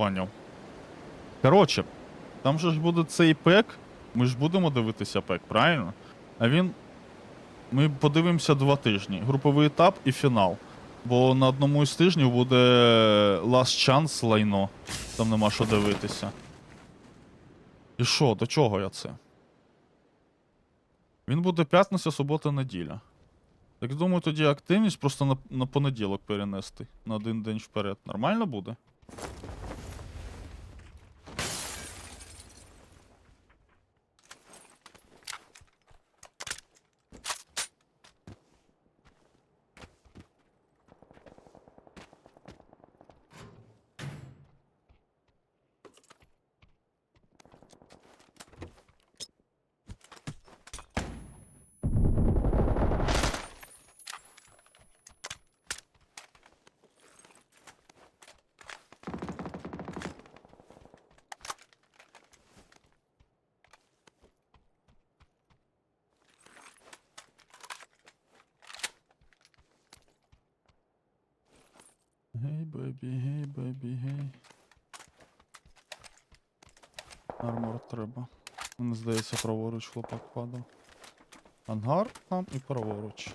Поняв. Коротше, там же ж буде цей пек. Ми ж будемо дивитися пек, правильно? А він. Ми подивимося два тижні. Груповий етап і фінал. Бо на одному із тижнів буде Last Chance лайно. Там нема що дивитися. І що, до чого я це? Він буде п'ятниця, субота, неділя. Так думаю, тоді активність просто на, на понеділок перенести на один день вперед. Нормально буде? Гей, бебі, гей, бебі, гей. Армор треба. Мені здається, праворуч хлопак падав. Ангар там і праворуч.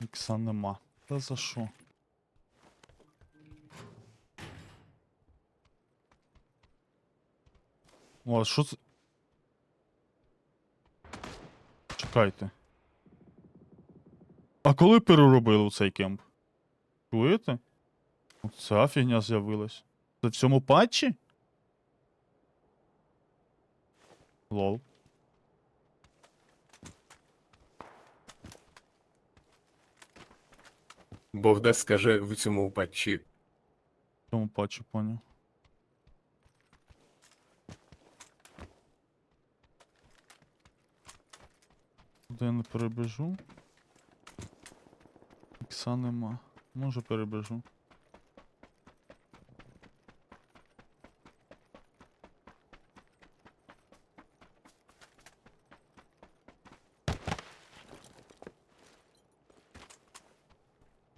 Ікса нема. Та за що? О, а що це? Чекайте. А коли переробили цей кемп? Чуєте? Ця фігня з'явилась. Це в цьому патчі? Лол. Богда скаже в цьому патчі. В цьому патчі, поняв. Де я не перебіжу. Ікса нема. Може перебіжу.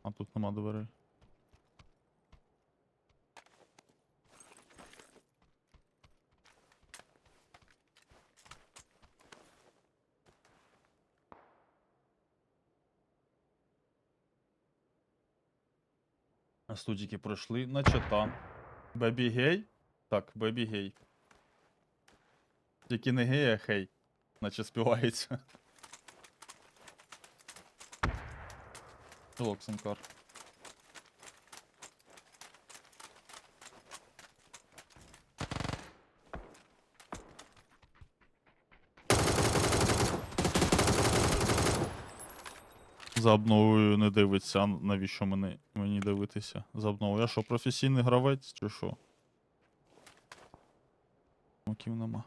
А тут нема дверей. А студіки пройшли, наче там. Бебі гей? Так, бебі гей. Тільки не гей, а хей. Наче співається. Локсенкар. За обновою не дивиться, навіщо мені, мені дивитися? За обновою. Я що, професійний гравець чи що? Маків нема.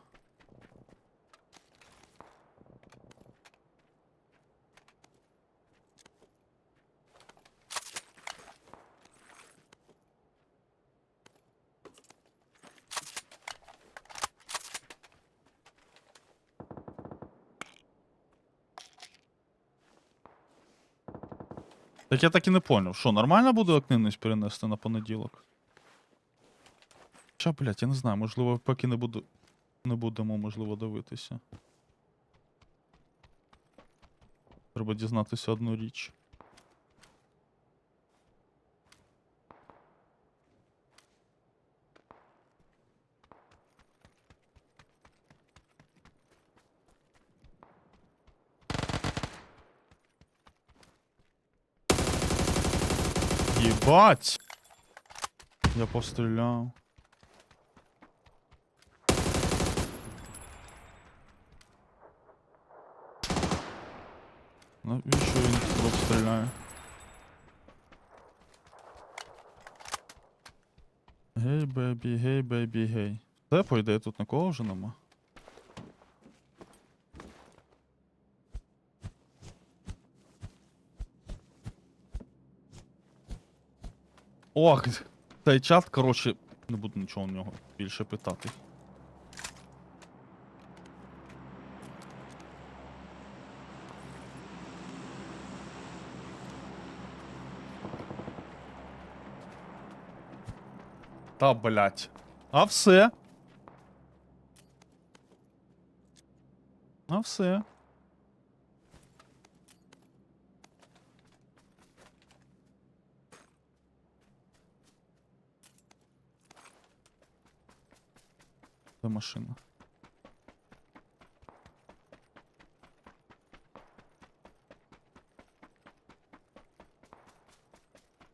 Так я так і не поняв, що нормально буде активність перенести на понеділок? Ча, блядь, я не знаю, можливо, поки не буду. Не будемо, можливо, дивитися. Треба дізнатися одну річ. Єбать! Я постріляв. Навіщо він туди стріляє? Гей, бебі, гей, бебі, гей. Де по ідеї тут нікого вже нема? Ох, цей чат, коротше, не буду нічого у нього більше питати. Та блять. А все. А все. Машина?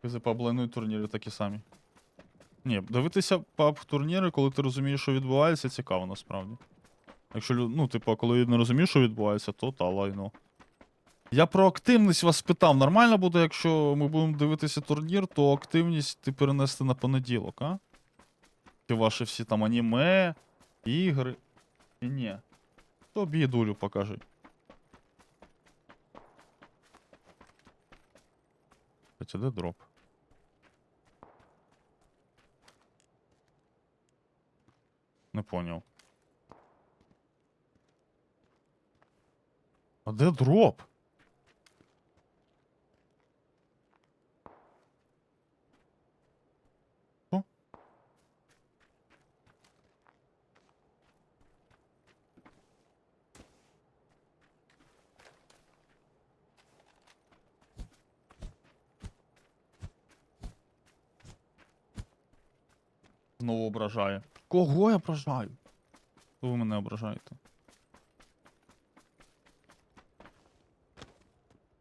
Кизи паблайнуй турніри такі самі. Ні, дивитися паб турніри, коли ти розумієш, що відбувається, цікаво насправді. Якщо ну, типу, коли не розумієш, що відбувається, то та лайно. Я про активність вас питав. Нормально буде, якщо ми будемо дивитися турнір, то активність ти перенести на понеділок, а? Чи ваші всі там аніме, ігри. І ні. Тобі дулю покажи. Хоча де дроп? Не поняв. А де дроп? Що? Знову ображає. Кого я ображаю? Ви мене ображаєте.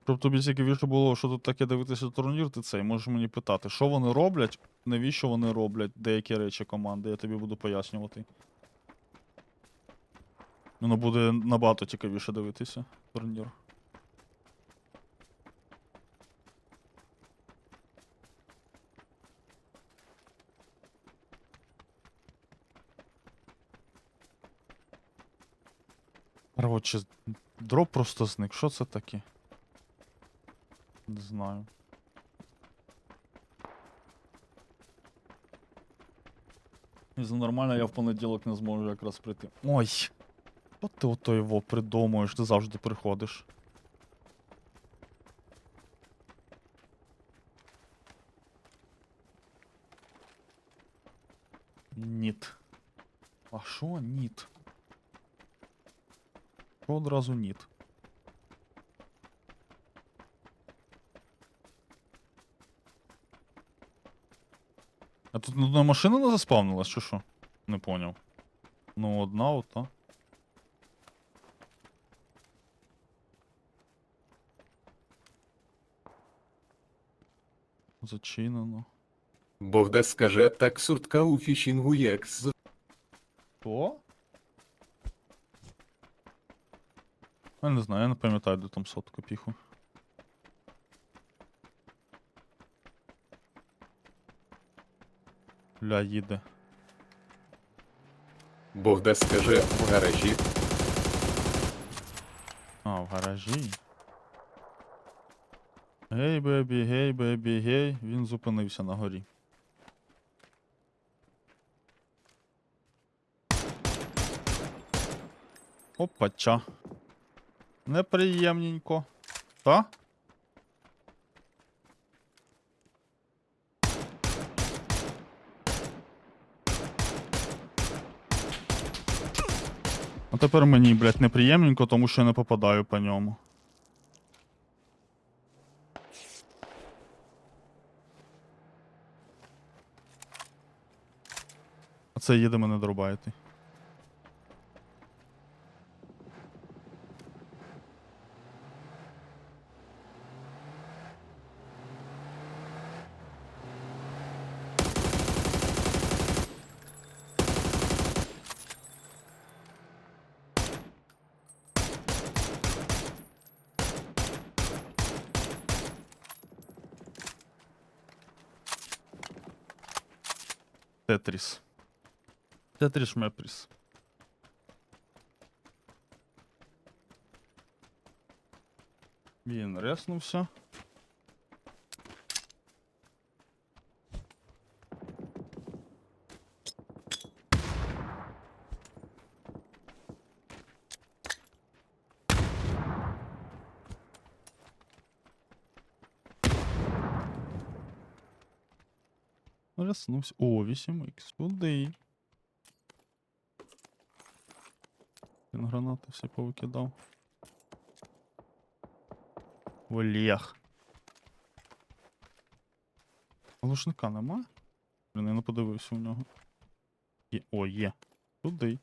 Щоб тобі цікавіше було, що тут таке дивитися турнір, ти цей можеш мені питати, що вони роблять, навіщо вони роблять деякі речі команди, я тобі буду пояснювати. Воно буде набагато цікавіше дивитися турнір. Короче, дроп просто зник. Що це таке? Не знаю. Якщо нормально, я в понеділок не зможу якраз прийти. Ой! От ти ото його придумуєш, ти завжди приходиш. Ніт. А що ніт? Що одразу ніт? А тут одна машина не заспавнилась, чи що? Не поняв. Ну, одна ота. Зачинено. Богда скаже, так суртка у фішінгу як з. Що? Я не знаю, я не пам'ятаю, де там сотку піху. Ля, їде. Богда скаже в гаражі. А, в гаражі. Гей, бебі, гей, бебі, гей. Він зупинився на горі. Опача. Неприємненько. Та? А тепер мені, блядь, неприємненько, тому що я не попадаю по ньому. А це їде мене дорубаєте. Тетріс. Тетріс Мепріс. Він реснувся. Ряснувся. О, 8х. Туди. Він гранати всі повикидав. Олег. Лушника нема? Блін, я не подивився у нього. Є. О, є. Туди.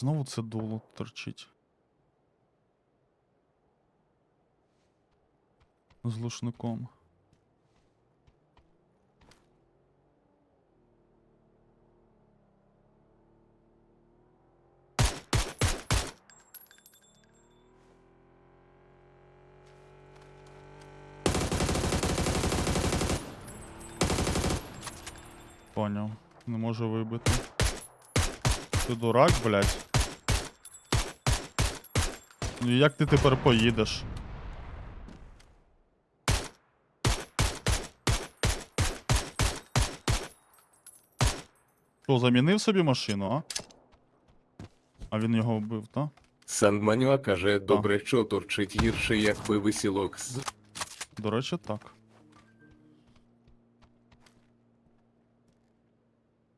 Знову це дуло торчить. З лушником. Поняв. Не можу вибити. Ти дурак, блядь. Ну і як ти тепер поїдеш? Що, замінив собі машину, а? А він його вбив, так? Сандманюа каже, добре, що торчить гірше, якби висілок з До речі, так.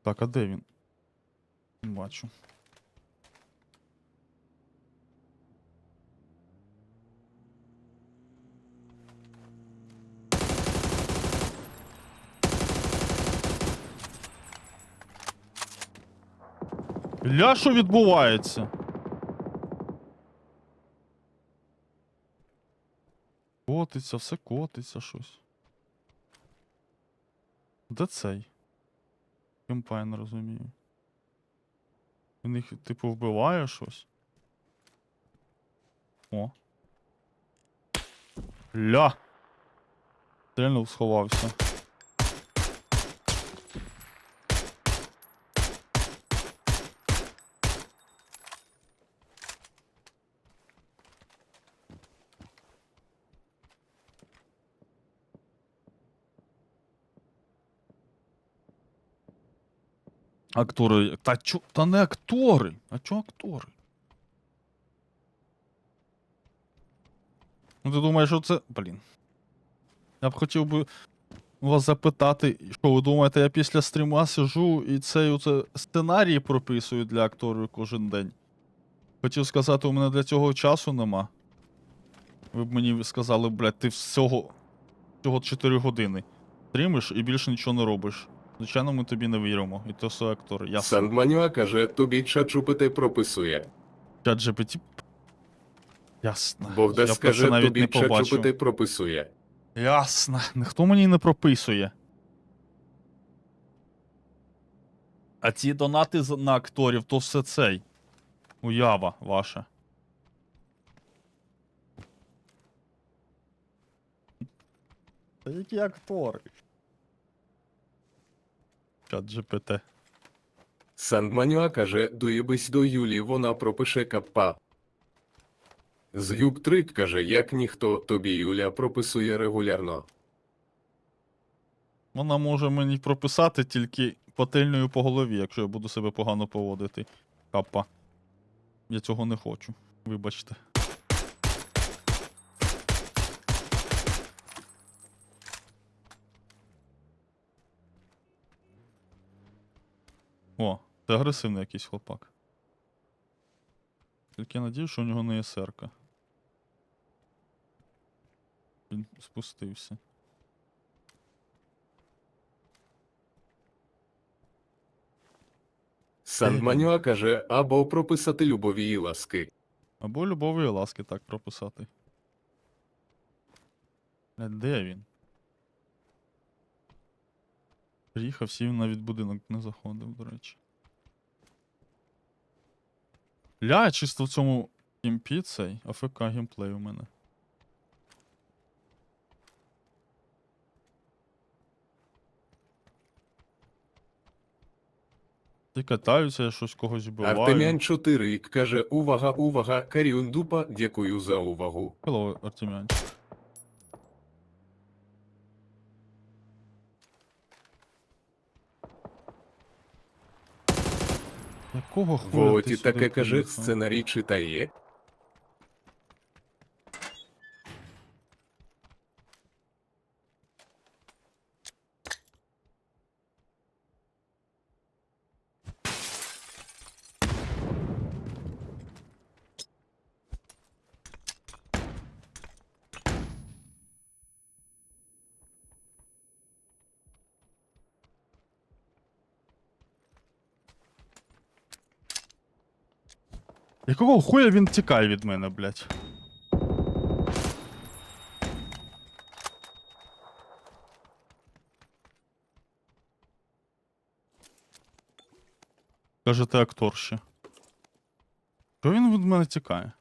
Так, а де він? Не Бачу. Ля, що відбувається? Котиться, все котиться щось. Де цей? Кемпай не розумію. Він їх, типу, вбиває щось. О. Ля! Стрельнув, сховався. Актори. Та чо. Та не актори. А чо актори? Ну ти думаєш, що це. Блін. Я б хотів би вас запитати, що ви думаєте, я після стріма сижу і цей оце сценарій прописую для акторів кожен день. Хотів сказати, у мене для цього часу нема. Ви б мені сказали, блядь, ти всього, всього 4 години стрімиш і більше нічого не робиш. Звичайно, ми тобі не віримо. І то все актори. Ясно. Сандманюа каже, тобі чачупити прописує. Чат GPT. Ясно. Богдас Я каже, навіть тобі не чачупити прописує. Ясно. Ніхто мені не прописує. А ці донати на акторів, то все цей. Уява ваша. Та які актори? Чат GPT. Сандманюа каже, доїбись до Юлі, вона пропише капа. Згюб Трик каже, як ніхто, тобі Юля прописує регулярно. Вона може мені прописати тільки пательнею по голові, якщо я буду себе погано поводити. Капа. Я цього не хочу. Вибачте. О, це агресивний якийсь хлопак. Тільки я надію, що у нього не є серка. Він спустився. Сандманюа каже, або прописати любові і ласки. Або любові і ласки так прописати. Е, Де він? Приїхав, сів навіть будинок не заходив, до речі. Ля, чисто в цьому імпі цей АФК геймплей у мене. Ті катаються, я щось когось вбиваю. Артемян 4 каже увага, увага, Каріон Дупа, дякую за увагу. Hello, Артемян. Якого хуя ти Волоті сюди таке каже, приїхав? сценарій читає. Якого хуя він тікає від мене, блядь? Каже, ти актор ще. Чого він від мене тікає?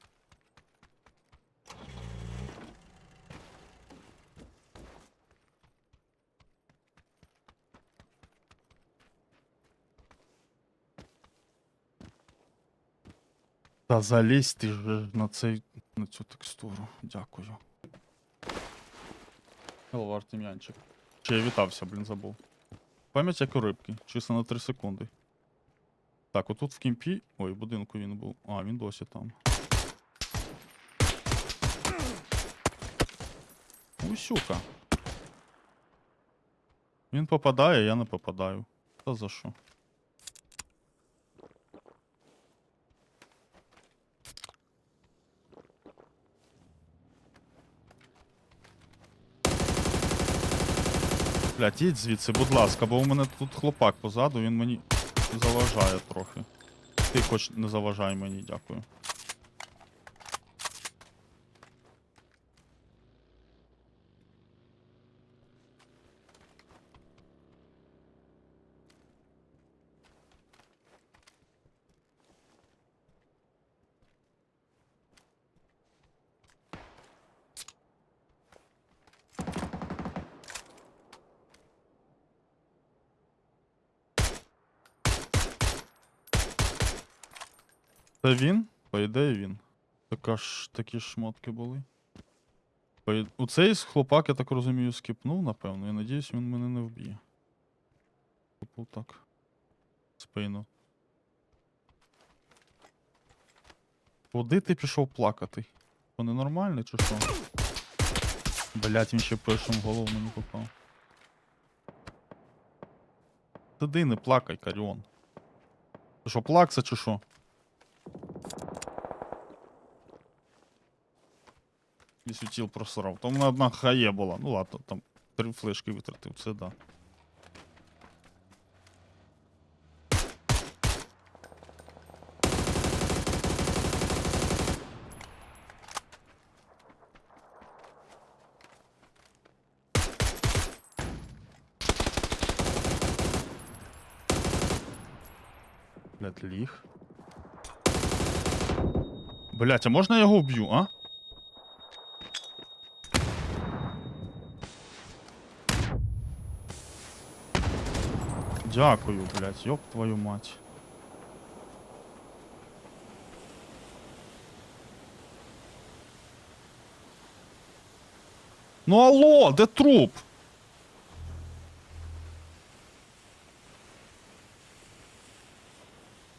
Та залізь ти ж на цей на цю текстуру. Дякую. Hello, Артем'янчик. Чи я вітався, блін, забув. Пам'ять як у рибки, чисто на 3 секунди. Так, отут в кімпі. Ой, в будинку він був. А, він досі там. Усюка. Він попадає, я не попадаю. Та за що? Блять, їдь звідси, будь ласка, бо у мене тут хлопак позаду, він мені заважає трохи. Ти хоч не заважай мені, дякую. Це він? По ідеї він. Така ж такі шмотки були. У цей хлопак, я так розумію, скіпнув, напевно. Я надіюсь, він мене не вб'є. Типу так. Спину. Куди ти пішов плакати? То ненормальний чи що? Блять, він ще першим в голову мені попав. Туди не плакай, Каріон. Ти що, плакса чи що? І світіл просрав. В мене одна хає була. Ну ладно, там три флешки витратив, це да. Блять, ліг. Блять, а можна я його вб'ю, а? Дякую, блядь, ёб твою мать. Ну алло, де труп?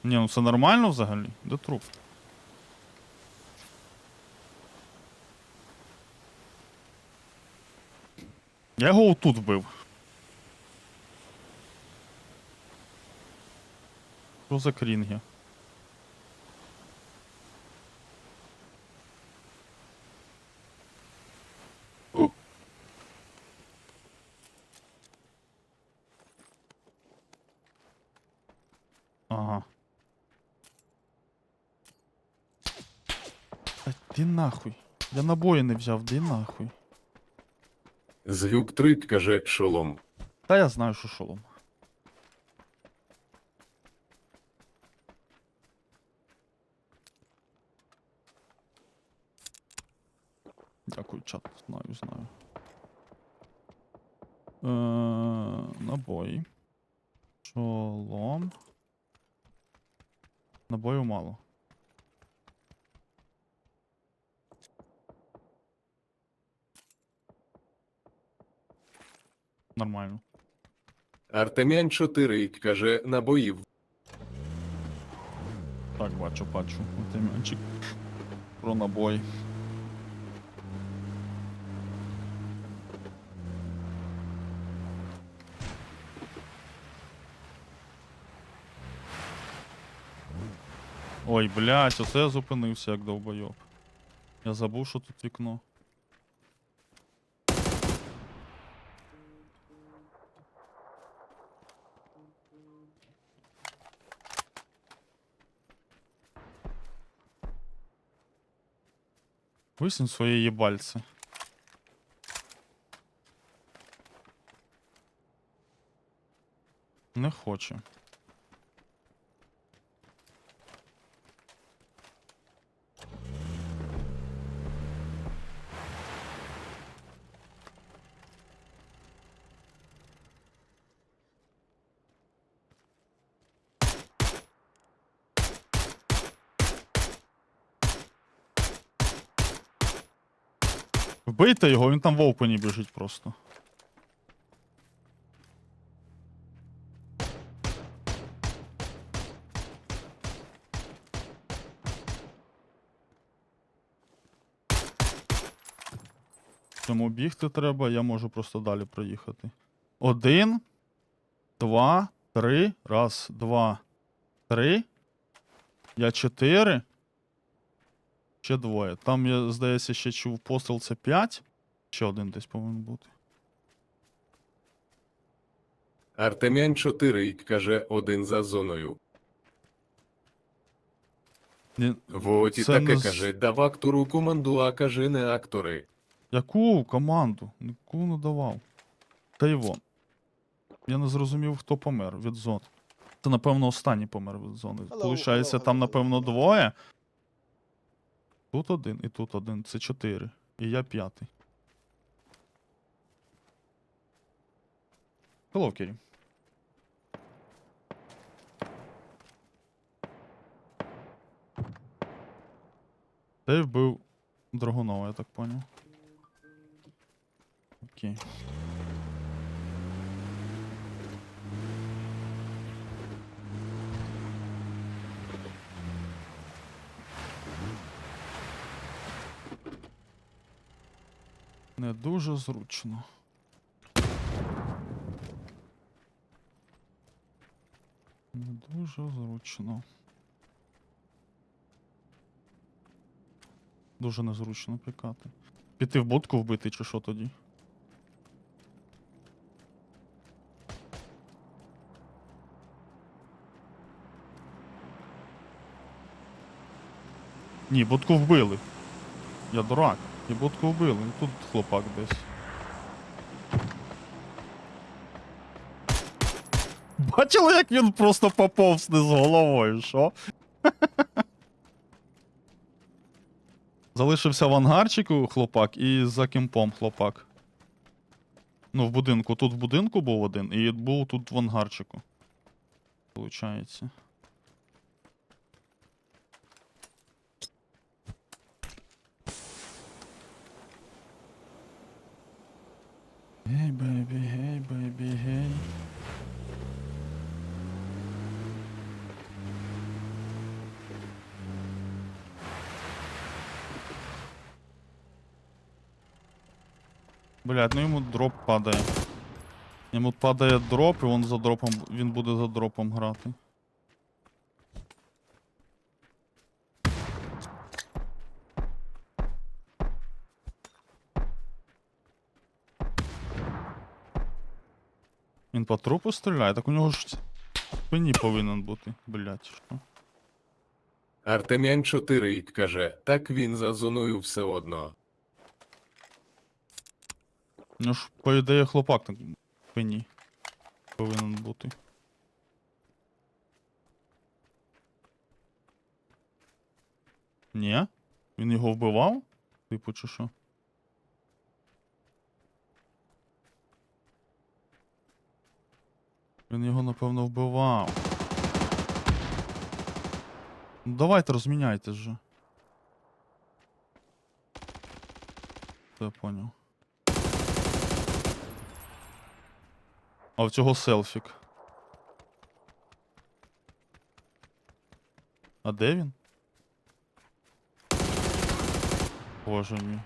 Ні, ну це нормально взагалі? Де труп? Я його отут вбив. Що за крінги? Ага. Та Ти нахуй. Я набої не взяв, ди нахуй. Згюк 3 каже шолом. Та я знаю, що шолом. Дякую, чат. Знаю, знаю. Е, набої. Шолом. Набою мало. Нормально. Артемян 4 каже набоїв. Так, бачу, бачу. Отимянчик. Про набой. Ой, блядь, оце я зупинився як довбойоб. Я забув, що тут вікно. Висунь своє їбальце. Не хоче. Вбийте його, він там в опені біжить просто. Тому бігти треба, я можу просто далі проїхати. Один, два, три. Раз, два, три. Я чотири. Ще двоє. Там, я, здається, ще чув постріл це 5. Ще один десь повинен бути. Артемян 4 каже один за зоною. Ні, Воті Це таке не з- каже, дав актору команду, а каже не актори. Яку команду? Яку не давав? Та його. Я не зрозумів, хто помер від зон. Це, напевно, останній помер від зони. Получається, hello, там, hello, напевно, двоє. Тут один і тут один. Це чотири. І я п'ятий. Hello, Кері. Ти вбив Драгунова, я так поняв. Окей. Не дуже зручно. Не дуже зручно. Дуже незручно пікати. Піти в будку вбити чи що тоді? Ні, будку вбили. Я дурак. І будку вбили. Ну, Тут хлопак десь. Бачили, як він просто поповз не з головою, що? Залишився в ангарчику хлопак і за кемпом хлопак. Ну, в будинку. Тут в будинку був один, і був тут в ангарчику. Получається. Гей, бейбі, гей, бейбі, гей. Блядь, ну йому дроп падає. Йому падає дроп, і він за дропом. Він буде за дропом грати. Він по трупу стріляє, так у нього ж спині повинен бути, блядь, що? Артемян 4 каже, так він за зоною все одно. Ну ж, по ідеї, хлопак в спині повинен бути. Ні? Він його вбивав? Типу, чи що? Він його, напевно, вбивав. Ну давайте розміняйте же. Я поняв. А в цього селфік. А де він? Боже мій.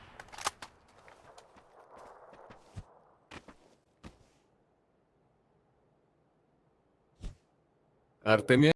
Артемія